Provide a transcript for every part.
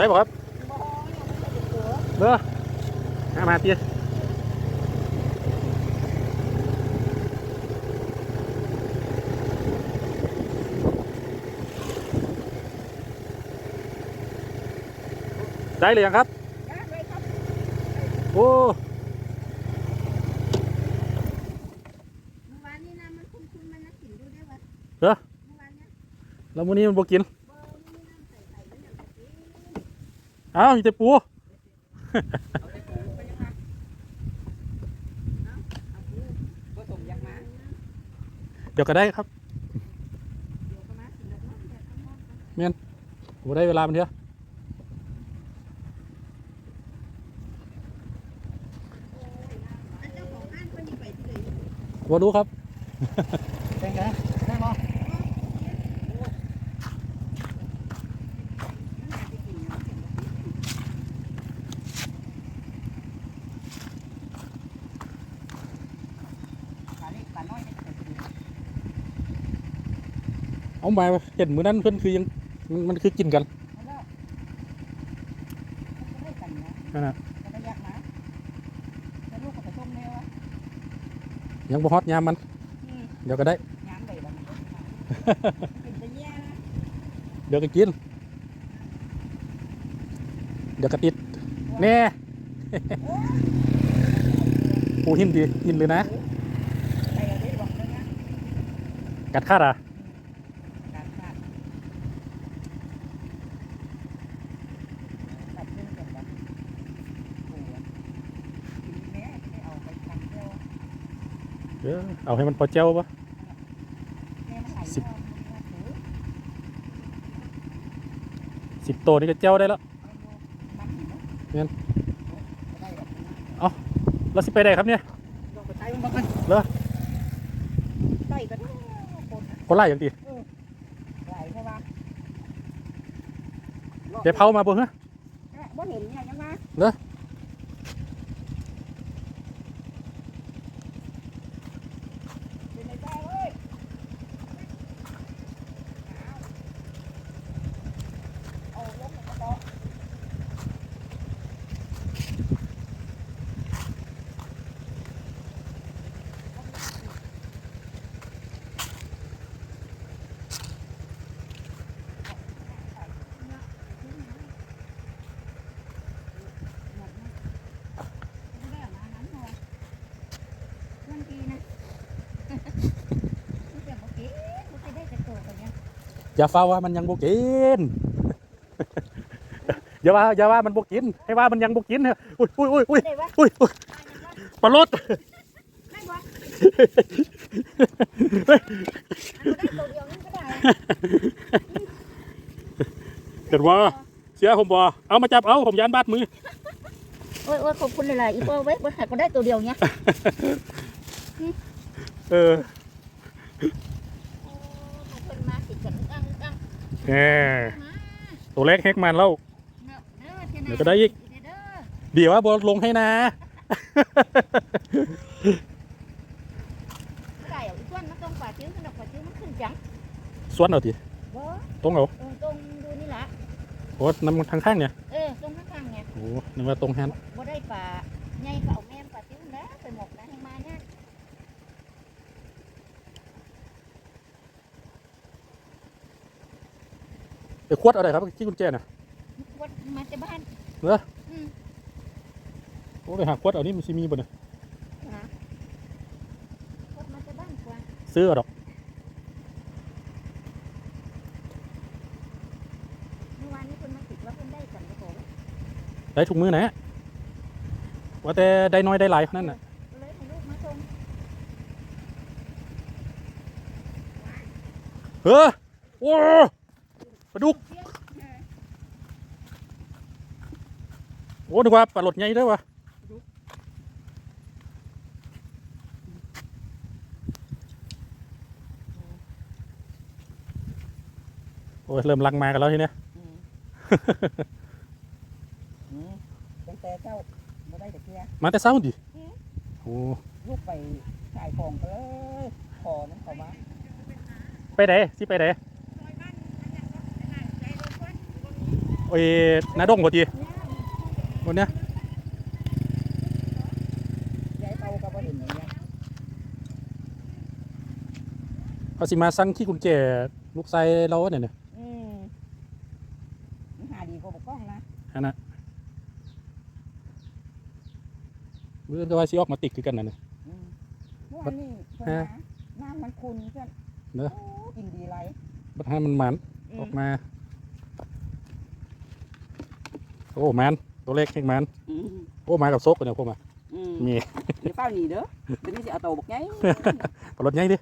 ได้บ่ครับบ่ยังไม่ได้ตัวเด้อหามาเตี้ยได้เลยยังครับได้เลยครับโอ้เมื่อวานนี้นะมันคุ้นๆมันน่ากินดูได้ปะเหรอเมื่อวานเนี้ยแล้วมื้อนี้มันบ่กินเบอร์นี่น้ำใส่ไข่แล้วอย่างนี้ อ้าวมีแต่ปู เอาไปปลูกไปยังไงเอาเอาปลูกผสมยางมาเดี๋ยวก็ได้ครับเมียนอกกันบ่ได้เวลามันเถอะอันเจ้าของบ้านคนนี้ไปที่ไหนบ่รู้ครับ เป็นไงได้บ่ มันอยากไปกินเนาะเห็นบ่ ปลาเล็กปลาน้อยนี่ก็เป็น เอามาเห็นมือนั้นเพิ่อนคือยังมันมันคือกินกันนั่นนะก็ได้ยากนะแล้วลูกก็ไปต้มแนวอะยังบ่ฮอดยามมัน เดี๋ยวก็ได้ เดี๋ยวก็กิน เดี๋ยวก็ติดแน่ปูหินดีหินเลยนะได้เอาได้หวังเลยนะกัดคาดอะ การขาดตัดเส้นกันแบบโอ้โหกินแม่ไม่เอาไปทำเที่ยว เออเอาให้มันพอเจ้าปะแม่มันไหลสิบเข้ามันก็ถือสิบตัวนี่ก็เจ้าได้แล้วมันหิวเงินก็ได้แบบนี้แล้วสิไปได้ครับเนี่ยลองไปไต่มันบ้างกันเหรอไต่กันคนคนไล่อย่างดีไหลใช่ปะเดี๋ยวเผามาบ่ฮะบ่เห็นเนี่ยยังมาเหรอ เป็นไงบ้างเอ้ยเอาลงกระบอก ไม่ได้เอามานั้นหรอกวันทีนะไม่แต่เมื่อกี้มันจะได้กระโตกันยัง อย่าฟ้าว่ามันยังบ่กินอย่าว่าอย่าว่ามันบ่กิน ให้ว่ามันยังบ่กินเถอะอุ้ยอุ้ยอุ้ยอุ้ยได้วะอุ้ยอุ้ยปลาลดไม่บอกอันนี้ได้ตัวเดียวนี่ก็ได้เห็นว่าเสียผมบ่เอามาจับเอาผมยานบาดมือโอ้ยโอ้ยขอบคุณหลายๆอีโป้ไว้บนหาก็ได้ตัวเดียวเนี่ยเออ โอ้มันคนมาติดกันอังอั งแหมมาตัวเล็กแฮกมันแล้วเนอะเด้อเทน่าเดี๋ยวก็ได้อีก เด้อเดี๋ยวว่าบ่ลงให้นะไก่เอาอีกวนมาตรงกว่าชิ้วขึ้นดอกกว่าชิ้วมันขึ้นจังสวนเอาทีบ่ตรงเอาตรงตรงดูนี่ละโอ้น้ำทางข้างเนี่ยเออตรงข้างๆเนี่ยโอ้นึกว่าตรงแฮนบ่ได้ป่าใหญ่ก็เอาแม่นป่าชิ้วนะไปหมกนะให้มาเนี่ย เดี๋ยวควดเอาได้ครับที่กุญแจน่ะวัดมาจากบ้านโอ้ไปหาควดเอานี่มันสิมีบ่เนี่ยนะวัดมาจากบ้านกว่าซื้อเอาดอกเมื่อวานนี้คนมาติดว่าคนได้กันกระโตได้ทุกมือนะว่าแต่ได้น้อยได้หลายเท่านั้นน่ะก็เลยให้ลูกมาส่งเฮ้อโอ้ ปลาดุกเที่ยวเออโอ้นึกว่าปลาหลดใหญ่เด้อวะโอ้ยเริ่มลังมากันแล้วทีเนี้ยอืมอืมตั้งแต่เจ้าบ่ได้แต่เกียมาแต่เช้าดิโอ้ลูกไปขายของไปเลยขอนั้นเขามาไปไหนสิไปไหน ซอยบ้านมันยังก็ขนาดใจรถควันโโอ้ยนาดงบ่จีบนเนี้ยยายเตาก็บ่เห็นอย่างเงี้ยเขาสิมาสั่งที่กุญแจลูกไซเราเนี่ยเนี่ยอืมหาดีกว่าบ่กล้องนะอันะเมื่อก็ว่าสิออกมาติดคือกันนั่นน่ะเมื่อวานนี่เพิ่นฮะมาน้ำมันคุณเพิ่นเนอะอ้กินดีไรบัดให้มันหมันออกมา โอ้มันตัวเล็กแข็งมันอืมโอ้มากับซกกันเนี่ยพวกมาอืมมีเดี๋ยวเฝ้าหนีเด้อเดี๋ยวนี้สิเอาโตบักไง ปลดใหญ่ดิ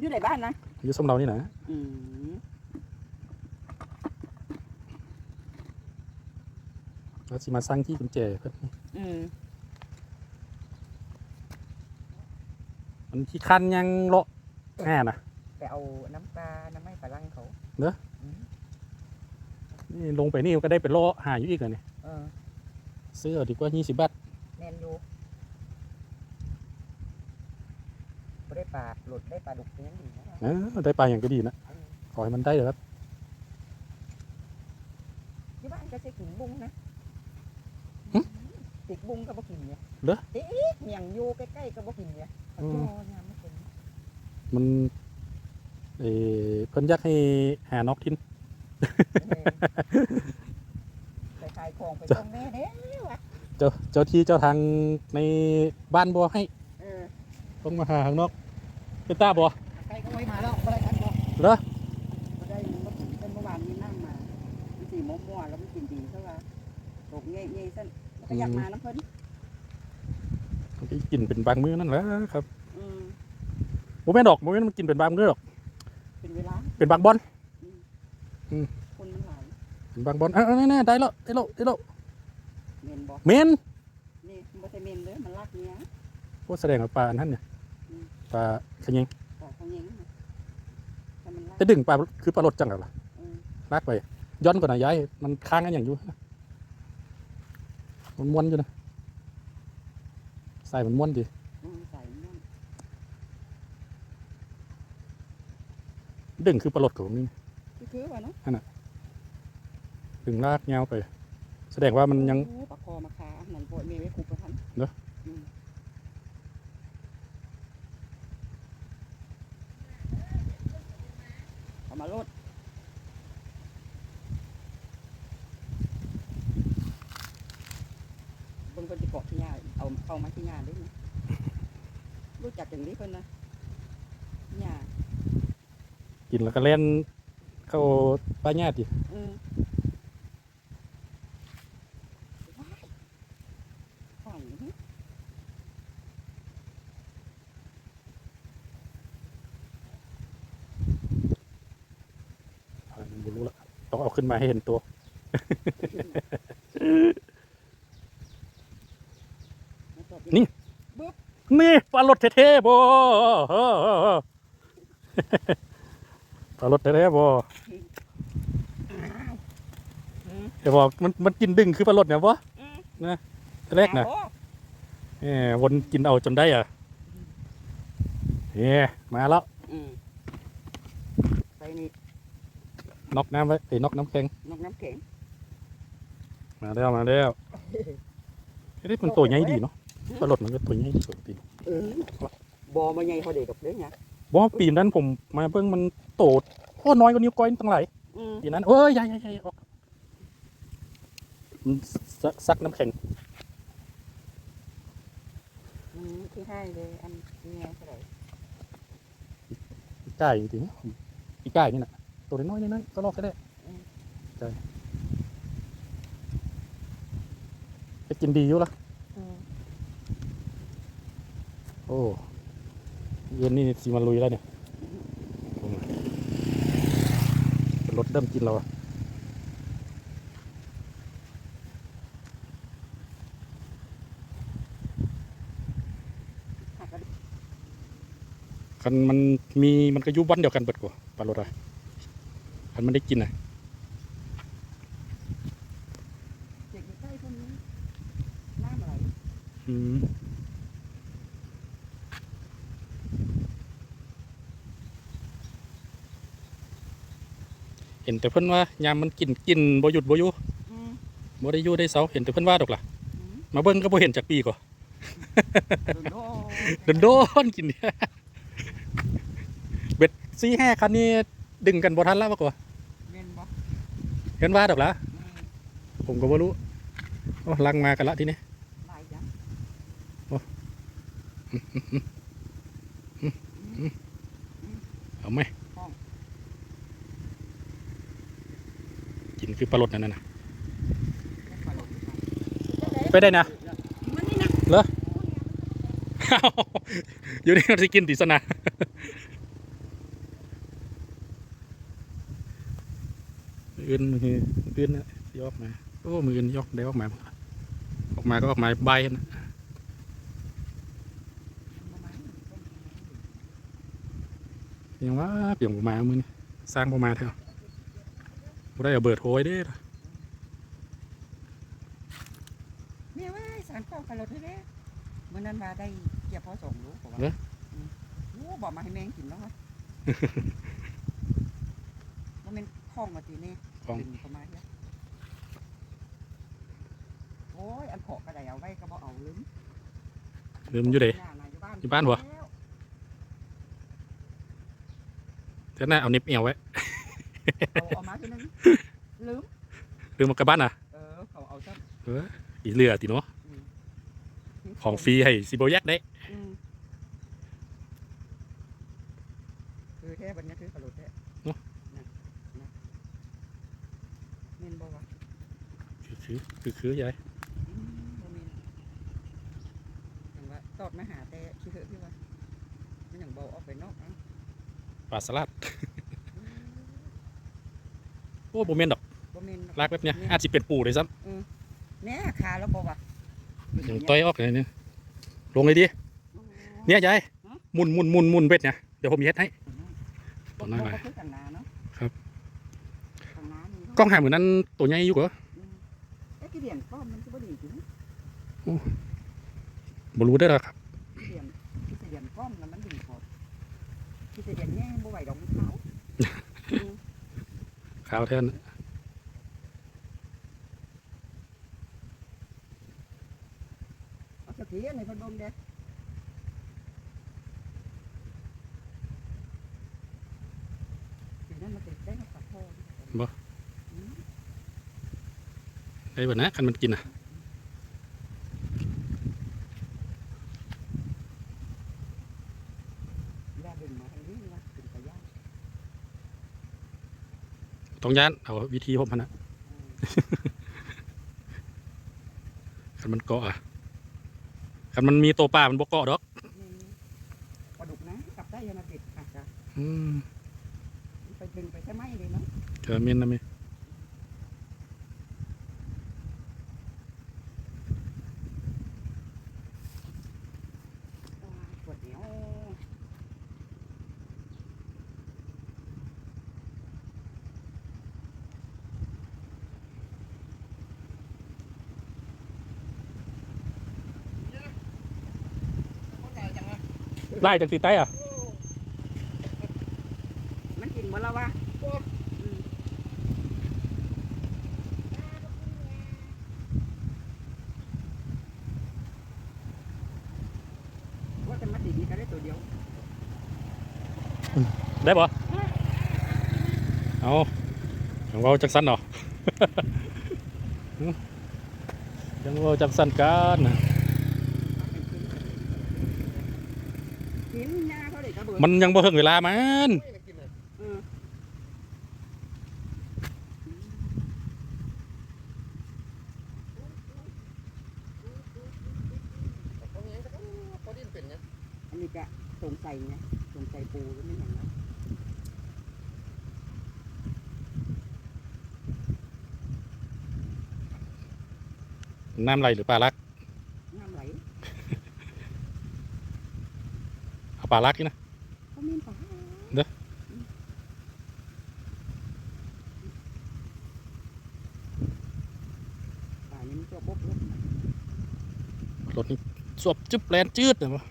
อยู่ในบ้านนะอยู่สมเรานี่นะอืมแล้วสิมาสั่งที่กุญแจเพิ่นอืมมันที่คันยังเลาะแน่น่ะไปเอาน้ำปลา น้ำไม้ฝรั่งเขาเนอะอืม นี่ลงไปนี่ก็ได้เป็นเลาะหาอยู่อีกเลยนี่เออซื้อเอาดีกว่า20บาทแมนอยู่บ่ได้ปลาหลุดได้ปลาดุกเลี้ยงดีนะเออได้ปลาอย่างก็ดีนะขอให้มันได้เถอะครับที่บ้านก็จะกินบุ้งนะหึติกบุ้งก็บ่กินเนี่ยเหรอติ๊กเมียงอยู่ใกล้ๆก็บ่กินเนี่ยขออืโทมษเนี่ยไม่เป็นมันเออเพิ่นอยากให้หานอกทินเออ ไปขายของไปส่งแม่เด้วะเจ้าเจ้าที่เจ้าทางในบ้านบัวให้เออต้องมาหาข้างนอกเป็นตาบัวใครก็ไม่มาแล้วบ่ได้กันบ่เหรอบ่ได้มันบ่กินเส้นเมื่อวานนี้นั่งมามันสิมั่วๆแล้วมันกินดีเท่าว่าตกเงี้ยๆเส้นมันก็อยากมาน้ำเพิ่นมันก็กินเป็นบางมื้อนั่นแหละครับอืม โมแม่นดอกโมแม่นมันกินเป็นบางมื้อหรอกเป็นเวลาเป็นบางบอ ลคนมันหลายเป็นบางบอลเออแน่ๆได้แล้วได้แล้วได้แล้วเมนบ่เมนนี่มันบ่ใช่เมนเด้อมันลากเนี้ย โอ้แสดงว่าปลาอันนั้นเนี่ยปลาขยิงแต่เขายิงนะแต่มันลากแต่ดึงปลาคือปลาลดจังหรอล่ะอืมลากไป ย้อนก่อนนะย้ายมันค้างกันอย่างอยู่มันม้วนอยู่นะใส่มันม้วนดีอืมใส่มันดึงคือปลาลดของนี่ คือคือว่าเนาะดึงลากเงาวไป แสดงว่ามันยังโอ้ปลาคอมาคานั่นบ่มีไว้คุบประทันเนอะอืมเอามาโลดเบิ่งเพิ่นสิเกาะที่หญ้าเอาเข้ามาที่หญ้าด้วยนะรู้จักอย่างนี้เพิ่นนะหญ้ากินแล้วก็เล่น เข้าปลาญาติอืมว้ายฝั่งนี้ไม่รู้ละต้องเอาขึ้นมาให้เห็นตัวมาตอบนี่นี่ปลารถเท่ๆบ่ ปลารถเท่ๆบ่อืมเดี๋ยวบอกมันมันกินดึงคือปลารถเนี่ยบ่อืมแรกนะโอ้เอ้วนกินเอาจนได้อะเฮ้มาแล้วอืมไปนี่น็อกน้ำไว้ไอ้ยน็อกน้ำแข็งนกน้ำแข็งมาแล้วมาแล้วเฮ้ยมันตัวใหญ่ดีเนาะปลารถมันก็ตัวใหญ่ดีปกติเออบอมาใหญ่พอเด็กกับเด้เนี่ย บ่ปีนั้นผมมาเบิ่งมันโตโอ้น้อยกว่านิ้วก้อยตั้งหลายอืมปีนั้นเอ้ยใหญ่ใหญ่ใหญ่ออกมันซักซักน้ำแข็งอืมที่ให้เลยอันเงี้ยเท่าไหร่อีกไก่จริงๆอีกไก่นี่น่ะตัวน้อยๆนี่นั่นก็ลอกก็ได้ใช่จะกินดีอยู่ละอืมโอ้ เย็นนี่สีมาลุยแล้วเนี่ยเป็นรถเริ่มกินเราอะหักกันคันมันมีมันก็อยุบวันเดียวกันเบิดกว่าปลารถอะคันมันได้กินอะเด็กอยู่ใกล้พวกนี้น้ำอะไรอืม เห็นแต่เพิ่นว่ายามมันกินกินบ่หยุดบ่อยู่อืมบ่ได้อยู่ได้เสาเห็นแต่เพิ่นว่าดอกล่ะ อืมมาเบิ่งก็บ่เห็นจากปีก่อโดนโดนๆกินเนี่ยเบ็ดซี่แห่คันนี้ดึงกันบ่ทันแล้วบ่ก่อเม่นบ่เห็นว่าดอกล่ะอืมผมก็บ่รู้โอ้ลังมากันละทีนี้หลายจังเอาไหมกิ นคือปลาลดนั่นน่ะไปได้นะมันนี่นะอ้าวอยู่นี่เราจะกินติสนะอื่นมืออื่นนะยกมาโอ้มืออื่นยอกได้ออกมา ออกมาก็ออกมาใบนะยังว่าเปลี่ยนผมมามือนี่สร้างผมมาเถอะ บ่ได้เอาเบิดโหยเด้อเนี่ยเว้ยสารข้าวกะโหลดเด้เมื่อนั้นมาได้เกี่ยวพอส่งรู้บอกว่าเหรออืมรู้บอกมาให้แมงกินแล้ววะว่ามันคล้องมาตีนี่ของดึงเข้ามาเนี่ยโอ้ยอันขอกระไดเอาไว้ก็บ่เอาลืมลืมอยู่เด้ หน้าน่ะอยู่บ้านอยู่บ้านหัว แล้วเท่านั้นเอานิบเอวไว้ เอาเอามาทีนึงลืมลืมมากลับบ้านอะเออเขาเอาซะเอออีเรือติเนาะอืมของฟรีให้ซิโบแยกได้อืมคือแท้บัดนี้คือกระโหลดแท้นะนะเม่นบ่วะคือคือคือคือยายอืมบ่แม่นอย่างว่าตอดมาหาแต่ขี้เหอะพี่ว่ามันอย่างเบาออกไปนอกเอ้าปลาสลัด โอ้โบเมนดอกบ่แม่นดอกลากแบบเนี้ยอาจจะเป็นปูเลยซ้แน่ขาแล้วบ่วะำอย่างต้อยออกเลยเนี่ยลงเลยดิเนี่ยยายหมุนหมุนหมุนหมุนเบ็ดเนี่ยเดี๋ยวผมเฮ็ดให้ตอนนั้นบ่ไงบ่คือกันนาเนาะครับกันนานี่เนาะกล้องหาเหมือนนั้นตัวใหญ่อยู่เหรออืมเอ๊ะกี่เหรียญก้อนมันคือบ่ดีจริงบ่รู้ได้อหรอครับกี่เหรียญกี่เหรียญก้อนแล้วมันดีพอกี่เหรียญแง่บ่ไหวดอกมันขาวอืม ขาวแทนเอาสักทีอันในพัดลมเด้ทีนั้นมันติดได้กับพ่ออืมไอ้แบบนะคันมันกินอะ ย่าดึงมาทางนี้นะถึงกับย่า ต้องย่านเอาวิธีผมพนนะอืมคันมันเกาะอะคันมันมีตัวปลา มันบ่เกาะดอกนี่ปลาดุกนะกลับได้ยังมาติดค่ะจ้ะอืมไปดึงไปใช่ไหมเลยเนาะเจอเมนนะเมปวดเหนียว ไล่จากตีใต้อะมันกินหมดแล้ววะอืมว่าจะมาติดนี่ก็ได้ตัวเดียว ได้ปะเอาของเราจักสันเนาะยังเราจักสันกันนะ กินยาเขาเลยกระเบิด มันยังบ่ถึงเวลามันเอออันนี้จะสงสัยไงสงสัยปูหรือไม่อย่างนั้นน้ำไหลหรือปลาลัก ป่าลักนนะเด้อรถนี่สวบจึ๊บแลนจืดเลยมั้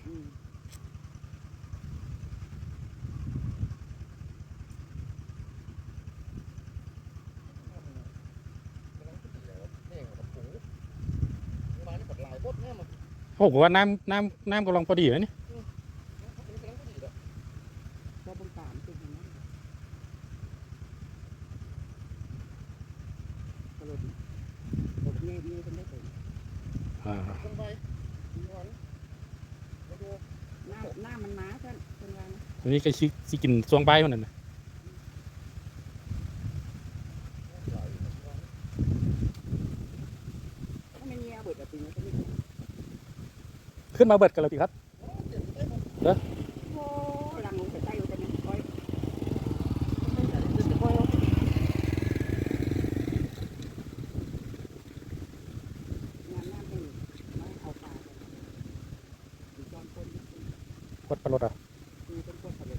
โอ้โหว่าน้ำน้ำน้ำกำลังพอดีเลยนี่ อ่าต้องไปหวานมาดูหน้าหน้ามันม้าท่านเป็นว่านะอันนี้ก็สิสิกินซวงใบมันนั่นน่ะถ้าไม่เงี้ยเบิดอะปีนี้ก็ไม่เงี้ยขึ้นมาเบิดกันแล้วพี่ครับโอ้ กดปลาลดอ่ะ มีเป็นคนทะเล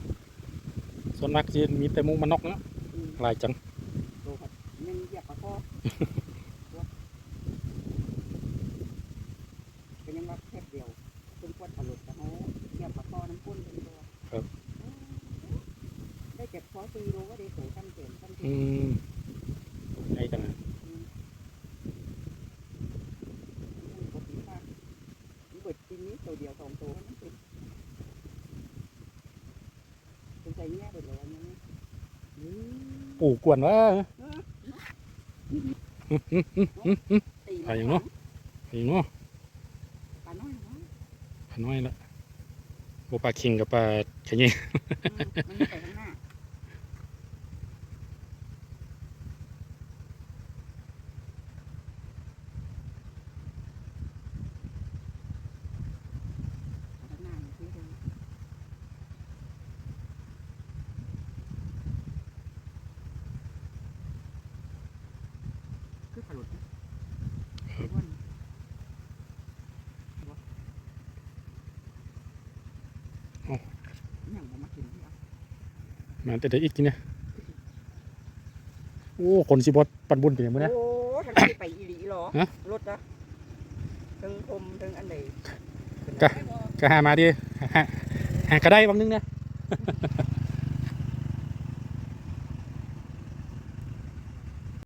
ส่วนมากจะมีแต่หมุงมันนอกเนาะ อืม หลายจัง โตครับมั ใจแง่เบิดเลยอันนี้อืมปู่กวนว่าตีไปอย่างเนาะไอ้เนาะปลาน้อยเนาะปลาน้อยละโอปลาคิงกับปลาขยี้มันไปข้างหน้าข้างหน้าอยู่ที่เดิมคือผลุดนะอ้วนบ่อย่างบ่มากินที่เอา มาแต่เด็กอีกทีเนี่ยโอ้คนสิบดปันบุญเป็นยังไงเนี่ยโอ้ทางนี้ไปอีหลีเหรอฮะรถนะถึงพรมถึงอันไหนก็หามาดิหาหากระได้บางนึงเนี่ย